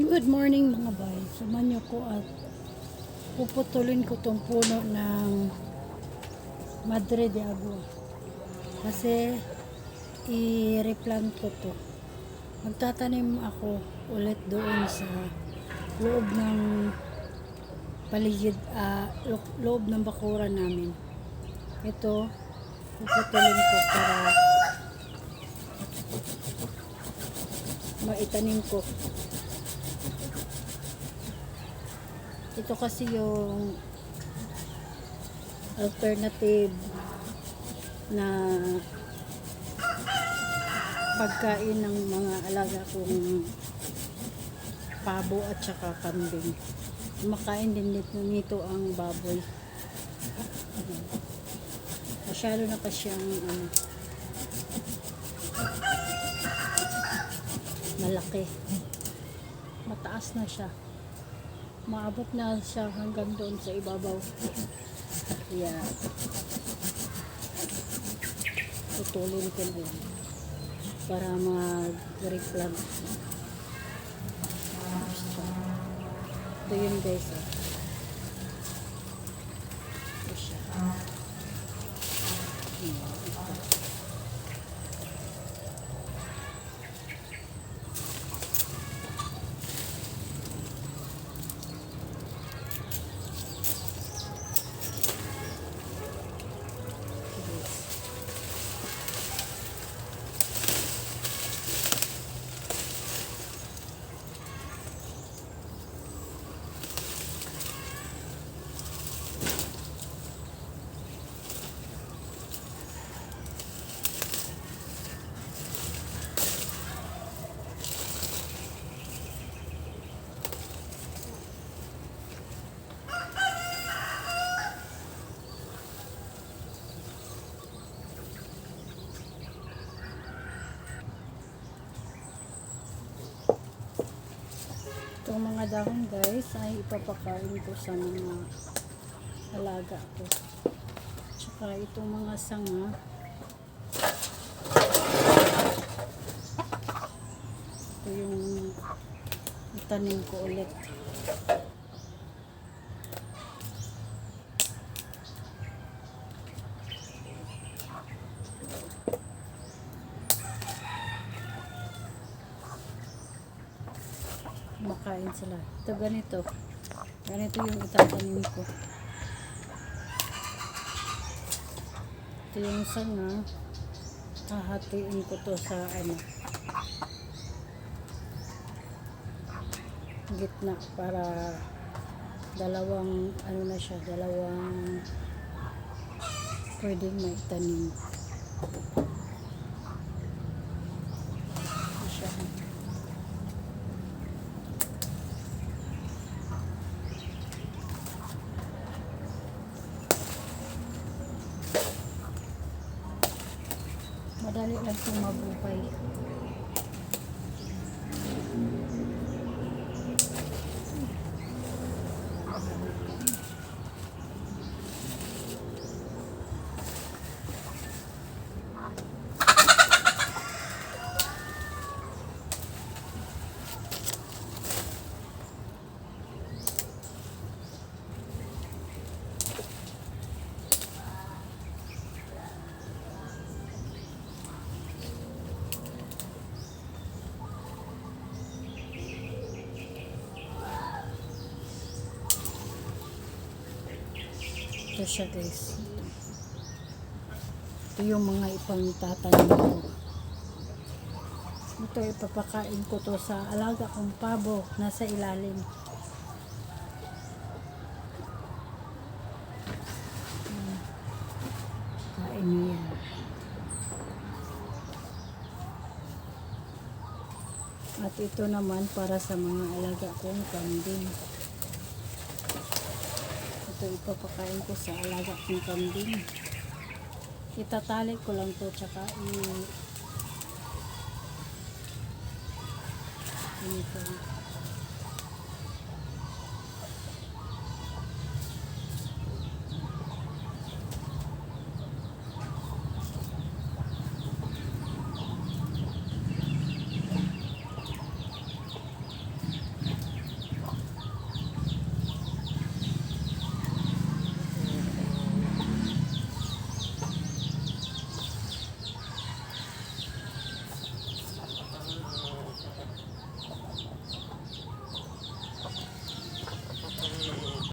Good morning mga bay. Suman niyo ko at puputulin ko tong puno ng Madre de Agua. Kasi i-replant ko to. Magtatanim ako ulit doon sa loob ng paligid, lo- loob ng bakuran namin. Ito, puputulin ko para maitanim ko. Ito kasi yung alternative na pagkain ng mga alaga kong pabo at saka kambing. Makain din nito, nito ang baboy. Masyado na kasi ang ano, malaki. Mataas na siya. Maabot na siya hanggang doon sa ibabaw. Kaya tutulin ko na para mag-replant. Ito yun guys. Oh. Ito siya. Ayan, Itong mga dahon guys ay ipapakain ko sa mga alaga ko. Tsaka itong mga sanga ito yung itanim ko ulit. Makain sila. Ito ganito. Ganito yung itatanim ko. Ito yung sanga. Hahatiin ko to sa ano. Gitna para dalawang ano na siya, dalawang pwedeng maitanim. Ito siya. Madali lang itong mabuhay. Ito siya guys. Ito yung mga ipang tatanim ko. Ito ipapakain ko to sa alaga kong pabo nasa ilalim. Kain niyo yan. At ito naman para sa mga alaga kong kambing. Ito ipapakain ko sa alaga kong kambing. Itatali ko lang to tsaka i... Ano to?